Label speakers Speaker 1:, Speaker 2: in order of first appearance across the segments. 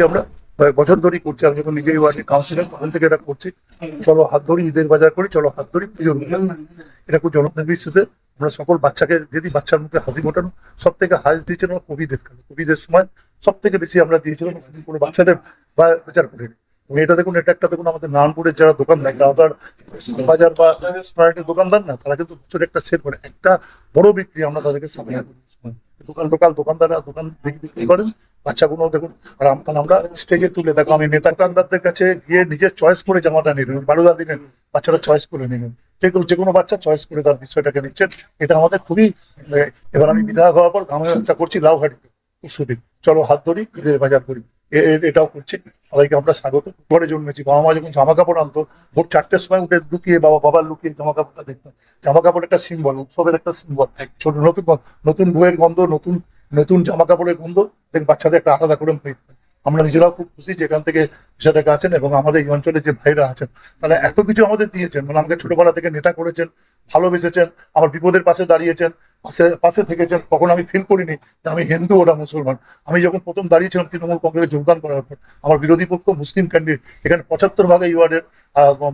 Speaker 1: আমরা। কয়েক বছর ধরেই করছি। আমি যখন নিজেই কাউন্সিলর তখন থেকে এটা করছি। চলো হাত ধরি, ঈদের বাজার করি, চলো হাত ধরি পুজোর এটা খুব জনপ্রিয় আমরা সকল বাচ্চাকে, যদি বাচ্চার মুখে হাসি ফোটানো, সব থেকে হাস দিয়েছিলাম কোভিডের কালে কোভিডের সময় সব থেকে বেশি আমরা দিয়েছিলাম কোনো বাচ্চাদের বা- প্রচার করিনি এবং এটা দেখুন, এটা একটা দেখুন, আমাদের নারায়ণপুরের যারা দোকানদার, যারা তো আর বাজার বা স্প্রাইটের দোকানদার না, তারা কিন্তু বছরে একটা সেল করে। একটা বড় বিক্রি আমরা তাদেরকে সাপ্লাই করি। দোকান দোকানদাররা দোকান বিক্রি করেন। বাচ্চাগুলো দেখুন আর কারণ আমরা স্টেজে তুলে দেখো। আমি নেতা দোকানদারদের কাছে গিয়ে নিজের চয়েস করে জামাটা নিলেন বারোদা দিনের বাচ্চারা চয়েস করে নিলেন যে কোনো যে কোনো বাচ্চা চয়েস করে তার বিষয়টাকে নিচ্ছেন এটা আমাদের খুবই এবার আমি বিধায়ক হওয়ার পর গ্রামে একটা করছি লাউহাটিতে পরশুদিন। চলো হাত ধরি ঈদের বাজার করি। এটাও করছি। সবাইকে আমরা স্বাগত। ঘরে জন্মেছি। বাবা মা যখন জামা কাপড় আনতো ভোর চারটের সময় উঠে লুকিয়ে বাবা বাবা লুকিয়ে জামা কাপড়টা দেখতাম। জামা কাপড় একটা সিম্বল উৎসবের একটা সিম্বল ছোট নতুন নতুন বইয়ের গন্ধ নতুন নতুন জামা কাপড়ের গন্ধ, দেখ বাচ্চাদের একটা আলাদা করে। আমরা নিজেরাও খুব খুশি যে এখান থেকে বিষয়টাকে আছেন এবং আমাদের এই অঞ্চলে যে ভাইরা আছেন, তারা এত কিছু আমাদের দিয়েছেন। মানে আমাকে ছোটবেলা থেকে নেতা করেছেন, ভালোবেসেছেন, আমার বিপদের পাশে দাঁড়িয়েছেন, পাশে পাশে থেকেছেন। তখন আমি ফিল করিনি যে আমি হিন্দু, ওরা মুসলমান। আমি যখন প্রথম দাঁড়িয়েছিলাম তৃণমূল কংগ্রেসে যোগদান করার পর, আমার বিরোধী পক্ষ মুসলিম ক্যান্ডিডেট এখানে পঁচাত্তর ভাগ এই ওয়ার্ডের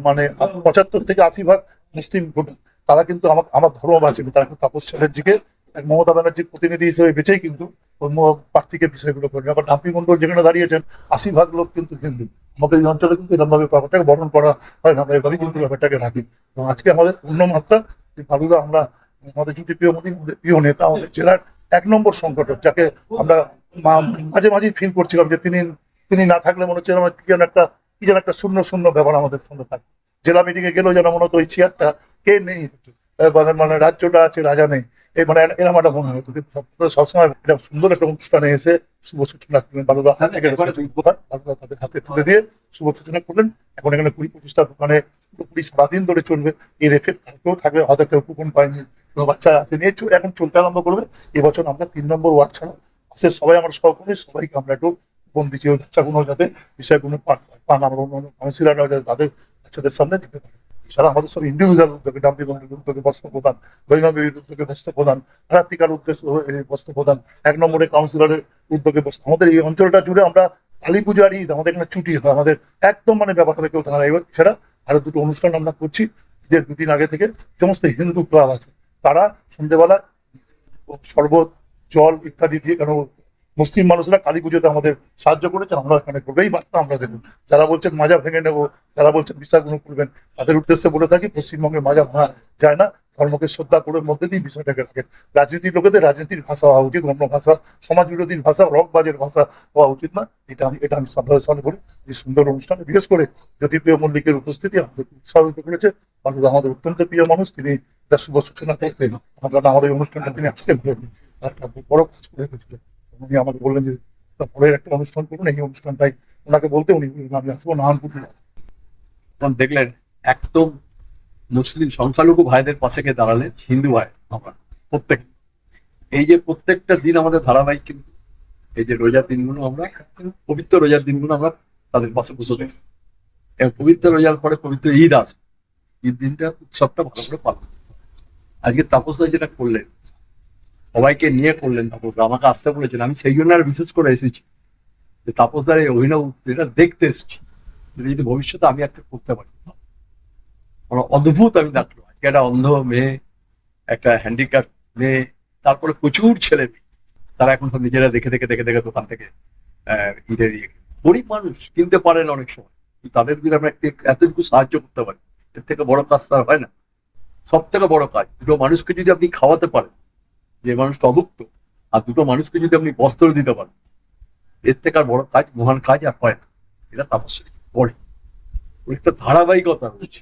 Speaker 1: মানে পঁচাত্তর থেকে আশি ভাগ মুসলিম ভোটার। তারা কিন্তু আমার আমার ধর্ম বাঁচেনি তারা কিন্তু তাপস চ্যাটার্জিকে মমতা ব্যানার্জির প্রতিনিধি হিসেবে বেঁচেই কিন্তু অন্য প্রার্থীকে বিষয়গুলো করেন আবার ডাম্পি মন্ডল যেখানে দাঁড়িয়েছেন, আশি ভাগ লোক কিন্তু হিন্দু। আমাদের এই অঞ্চলে কিন্তু এরকম ভাবে ব্যাপারটাকে বরণ করা হয় না, আমরা এভাবেই কিন্তু ব্যাপারটাকে রাখি। এবং আজকে আমাদের পূর্ণ মাত্রা যে ফালুদা আমরা, আমাদের যদি প্রিয় মোদী প্রিয় নেতা, আমাদের জেলার এক নম্বর সংগঠক, যাকে আমরা মাঝে মাঝেই ফিল করছিলাম যে তিনি তিনি না থাকলে মনে হচ্ছে আমার কি যেন একটা, কি যেন একটা শূন্য শূন্য ব্যাপার আমাদের সঙ্গে থাকে। জেলা মিটিং এ গেলেও যেন মনে হতো ওই চেয়ারটা কে নেই? মানে মানে রাজ্যটা আছে রাজা নেই। এই মানে এরকম একটা মনে হতো কিন্তু সবসময় এটা সুন্দর একটা অনুষ্ঠানে এসে শুভ সূচনা করলেন বালুদা তাদের হাতে তুলে দিয়ে শুভ সূচনা করলেন এখন এখানে কুড়ি পঁচিশটা দোকানে পুরোপুরি সারাদিন ধরে চলবে। এই রেফে কেউ থাকবে। হয়তো কেউ কুপন পায়নি বাচ্চা আছে নিয়ে এখন চলতে আরম্ভ করবে। এবছর আমরা তিন নম্বর ওয়ার্ড ছাড়া আছে। সবাই আমার সহকর্মী সবাইকে আমরা একটু দিচ্ছি। ওই বাচ্চাগুলো যাতে বিষয়গুলো পান পান। আমরা অন্য কাউন্সিলাররা যাতে তাদের বাচ্চাদের সামনে দিতে পারে। এছাড়া আমাদের সব ইন্ডিভিজুয়াল উদ্যোগে ডাম্পি উদ্যোগে বস্ত্র প্রদান বৈমাবীর উদ্যোগে বস্ত্র প্রদান প্রার্থিকার উদ্দেশ্য বস্ত্র প্রদান এক নম্বরে কাউন্সিলরের উদ্যোগে বস্ত্র, আমাদের এই অঞ্চলটা জুড়ে আমরা কালী পূজা আর ঈদ আমাদের এখানে ছুটি হয় আমাদের একদম মানে ব্যাপারটা কেউ থাকে না। এবার আরও দুটো অনুষ্ঠান আমরা করছি ঈদের দুদিন আগে থেকে সমস্ত হিন্দু ক্লাব আছে। তারা সন্ধ্যেবেলা শরবত জল ইত্যাদি দিয়ে কেন মুসলিম মানুষরা কালী পুজোতে আমাদের সাহায্য করেছে আমরা এখানে করবেই বার্তা আমরা দেখুন যারা বলছেন মাজা ভেঙে নেব, যারা বলছেন বিশ্বাস গ্রহণ করবেন, তাদের উদ্দেশ্যে বলে থাকি, পশ্চিমবঙ্গে মাজা ভাঙা যায় না। ধর্মকে শ্রদ্ধা করে মধ্যে দিয়ে বিষয়টাকে রাখেন। রাজনীতির লোকেদের রাজনীতির ভাষা হওয়া উচিত অন্য ভাষা সমাজ বিরোধীর ভাষা, রকবাজের ভাষা হওয়া উচিত না। এটা আমি এটা আমি আপনাদের সামনে এই সুন্দর অনুষ্ঠানে বিশেষ করে জ্যোতিপ্রিয় মল্লিকের উপস্থিতি আমাদের উৎসাহিত করেছে। বালুদা আমাদের অত্যন্ত প্রিয় মানুষ, তিনি এটা শুভ সূচনা করতেন। আমরা আমাদের এই অনুষ্ঠানটা তিনি আসতে একটা বড় কাজ করে গেছিলেন উনি আমাকে বললেন যে পরের একটা অনুষ্ঠান করুন, এই অনুষ্ঠানটাই। ওনাকে বলতে উনি আমি আসব নাহানপুরে আসব।
Speaker 2: দেখলেন, একদম মুসলিম সংখ্যালঘু ভাইদের পাশে গিয়ে দাঁড়ালেন হিন্দু ভাই আমরা, প্রত্যেক। এই যে প্রত্যেকটা দিন আমাদের ধারাবাহিক কিন্তু, এই যে রোজার দিনগুলো আমরা, পবিত্র রোজার দিনগুলো আমরা তাদের পাশে বসে দেখি এবং পবিত্র রোজার পরে পবিত্র ঈদ আসবে। ঈদ দিনটা, উৎসবটা ভালো করে পালন আজকে তাপস যেটা করলেন সবাইকে নিয়ে করলেন তাপস। আমাকে আসতে বলেছেন। আমি সেই জন্য আর বিশেষ করে এসেছি যে তাপসদার এই অভিনব এটা দেখতে এসেছি যদি ভবিষ্যতে আমি একটা করতে পারি। মানে অদ্ভুত আমি ডাকলো আজকে একটা অন্ধ মেয়ে, একটা হ্যান্ডিক্যাপ মেয়ে, তারপরে প্রচুর ছেলে তারা এখন সব নিজেরা দেখে দেখে দেখে দেখে দোকান থেকে ঈদের ইয়ে গরিব মানুষ কিনতে পারে না অনেক সময় তাদের যদি আমরা একটু, এতটুকু সাহায্য করতে পারি, এর থেকে বড় কাজ তো আর হয় না। সব থেকে বড় কাজ, দুটো মানুষকে যদি আপনি খাওয়াতে পারেন যে মানুষটা অভুক্ত আর দুটো মানুষকে যদি আপনি বস্ত্র দিতে পারেন এর থেকে আর বড় কাজ মহান কাজ আর হয় না। এটা তাপস্বী করে ওর একটা ধারাবাহিকতা রয়েছে।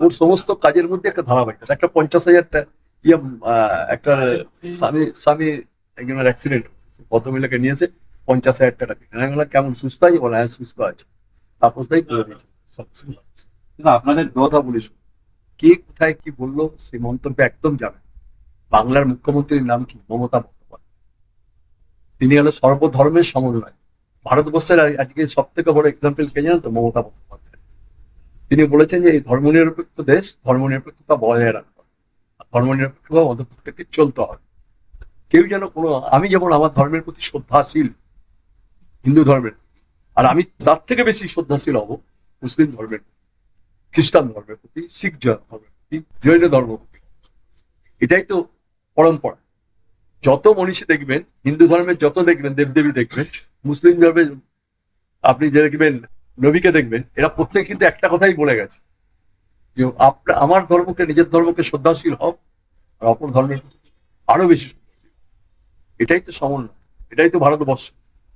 Speaker 2: ওর সমস্ত কাজের মধ্যে একটা ধারাবাহিকতা। একটা পঞ্চাশ হাজারটা ইয়ে একটা স্বামী স্বামী একজনের অ্যাক্সিডেন্ট ভদ্রমহিলাকে নিয়েছে পঞ্চাশ হাজার টাকা আমি বললাম কেমন সুস্থ আছে বলে হ্যাঁ সুস্থ আছে। তাপস তাই করে দিয়েছে।
Speaker 3: আপনাদের
Speaker 2: কথা বলিস। কে কোথায় কি বলল সে মন্তব্য একদম যাবে বাংলার মুখ্যমন্ত্রীর নাম কি? মমতা বন্দ্যোপাধ্যায়। তিনি হলো সর্বধর্মের সমন্বয়। ভারতবর্ষের আজকে সব থেকে বড় এক্সাম্পল কে জানেন তো? মমতা বন্দ্যোপাধ্যায়। তিনি বলেছেন যে, এই ধর্মনিরপেক্ষ দেশ ধর্মনিরপেক্ষতা বজায় রাখতে হবে ধর্মনিরপেক্ষতা প্রত্যেককে চলতে হবে। কেউ যেন কোনো আমি যেমন আমার ধর্মের প্রতি শ্রদ্ধাশীল, হিন্দু ধর্মের, আর আমি তার থেকে বেশি শ্রদ্ধাশীল হব মুসলিম ধর্মের খ্রিস্টান ধর্মের প্রতি, শিখ ধর্মের প্রতি, জৈন ধর্মের প্রতি। এটাই তো পরম্পরা। যত মনীষী দেখবেন হিন্দু ধর্মের যত দেখবেন দেবদেবী দেখবেন মুসলিম ধর্মের আপনি যে দেখবেন নবীকে দেখবেন এরা প্রত্যেক কিন্তু একটা কথাই বলে গেছে। যে আপনার আমার ধর্মকে নিজের ধর্মকে শ্রদ্ধাশীল হও আর অপর ধর্মের আরও বেশি শ্রদ্ধাশীল এটাই তো সমন্বয় এটাই তো ভারতবর্ষ।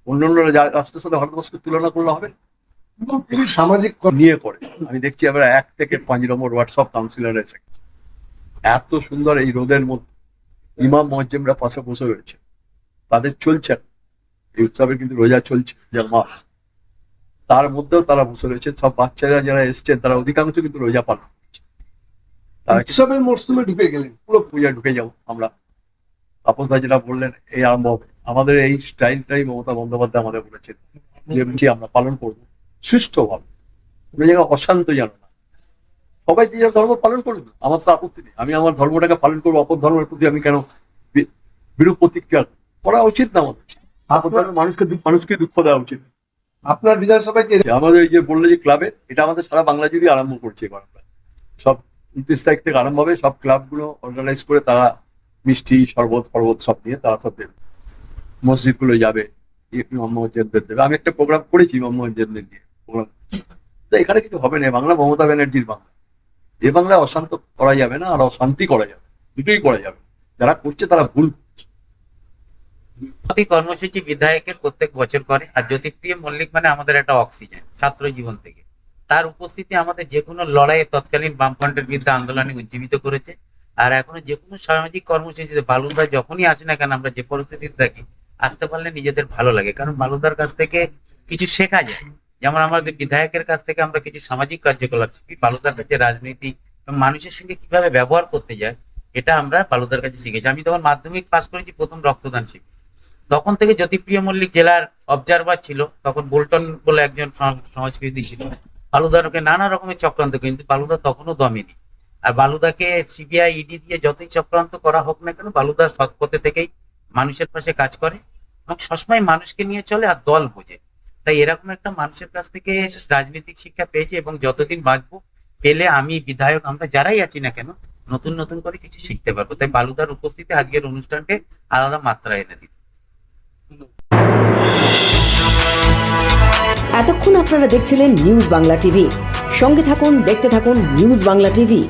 Speaker 2: অন্যান্য রাষ্ট্রের সাথে ভারতবর্ষকে তুলনা করলে হবে?
Speaker 3: সামাজিক
Speaker 2: নিয়ে করে। আমি দেখছি আমরা এক থেকে পাঁচ নম্বর হোয়াটসঅ্যাপ কাউন্সিলর এসে এত সুন্দর এই রোদের মধ্যে ইমাম মজ্জেমরা পাশে বসে রয়েছে। তাদের চলছে এই উৎসবের কিন্তু রোজা চলছে রোজার মাস তার মধ্যেও তারা বসে রয়েছে। সব বাচ্চারা যারা এসছেন তারা অধিকাংশ কিন্তু রোজা পালন করছে। তারা
Speaker 3: উৎসবের মরশুমে ঢুকে গেলেন।
Speaker 2: পুরো পূজা ঢুকে যাব আমরা। তাপস দা যেটা বললেন এই আরম্ভ হবে। আমাদের এই স্টাইলটাই মমতা বন্দ্যোপাধ্যায় আমাদের বলেছেন যে আমরা পালন করব সুষ্ঠুভাবে। কোনো জায়গায় অশান্ত জানো সবাই যে যার ধর্ম পালন করবে আমার তো আপত্তি নেই। আমি আমার ধর্মটাকে পালন করব অপর ধর্মের প্রতি আমি কেন বিরূপ প্রতিক্রিয়া করা উচিত না আমাদের? মানুষকে মানুষকে দুঃখ দেওয়া উচিত।
Speaker 3: আপনার বিধানসভায় কে
Speaker 2: আমাদের এই যে বললে যে ক্লাবে এটা আমাদের সারা বাংলা জুড়ে আরম্ভ করছে এবার আমরা। সব উনত্রিশ তারিখ থেকে আরম্ভ হবে সব ক্লাবগুলো অর্গানাইজ করে তারা মিষ্টি শরবত ফরবত সব নিয়ে তারা সব দেবে। মসজিদগুলো যাবে ইমাম দেবে। আমি একটা প্রোগ্রাম করেছি মসজিদদের নিয়ে প্রোগ্রাম তো এখানে কিছু হবে না বাংলা মমতা ব্যানার্জির বাংলা। এ বাংলায় অশান্ত করা যাবে না, আর অশান্তি করা যাবে দুটোই করা যাবে। যারা করছে তারা ভুল
Speaker 4: কর্মসূচি বিধায়কের প্রত্যেক বছর করে, আর জ্যোতিপ্রিয় মল্লিক মানে আমাদের একটা অক্সিজেন, ছাত্র জীবন থেকে। তার উপস্থিতি আমাদের যে কোনো লড়াইয়ে তৎকালীন বামফ্রন্টের বিরুদ্ধে আন্দোলনে উজ্জীবিত করেছে। আর এখনও যে কোনো সামাজিক কর্মসূচিতে বালুদা যখনই আসে না কেন, আমরা যে পরিস্থিতিতে থাকি, আসতে পারলে নিজেদের ভালো লাগে। কারণ বালুদার কাছ থেকে কিছু শেখা যায়। যেমন আমাদের বিধায়কের কাছ থেকে আমরা কিছু সামাজিক কার্যকলাপ শিখি বালুদার কাছে রাজনীতি মানুষের সঙ্গে কীভাবে ব্যবহার করতে যায়, এটা আমরা বালুদার কাছে শিখেছি। আমি তখন মাধ্যমিক পাশ করেছি, প্রথম রক্তদান শিখি। তখন থেকে জ্যোতিপ্রিয় মল্লিক জেলার অবজারভার ছিল, তখন বোল্টন বলে একজন সংস্কৃতি ছিল। বালুদারকে নানা রকমের চক্রান্ত কিন্তু বালুদা তখনও দমেনি। আর বালুদাকে সিবিআই ইডি দিয়ে যতই চক্রান্ত করা হোক না কেন বালুদার সৎ পথে থেকেই মানুষের পাশে কাজ করে এবং সবসময় মানুষকে নিয়ে চলে আর দল বোঝে। তাই এরকম একটা মানুষের কাছ থেকে রাজনৈতিক শিক্ষা পেয়েছি এবং যতদিন বাঁচবো, পেলে আমি বিধায়ক, আমরা যারাই আছি না কেন, নতুন নতুন করে কিছু শিখতে পারব। তাই বালুদার উপস্থিতি আজকের অনুষ্ঠানকে আলাদা মাত্রা এনে দিল।
Speaker 5: এতক্ষণ আপনারা দেখছিলেন নিউজ বাংলা টিভি। সঙ্গে থাকুন, দেখতে থাকুন নিউজ বাংলা টিভি।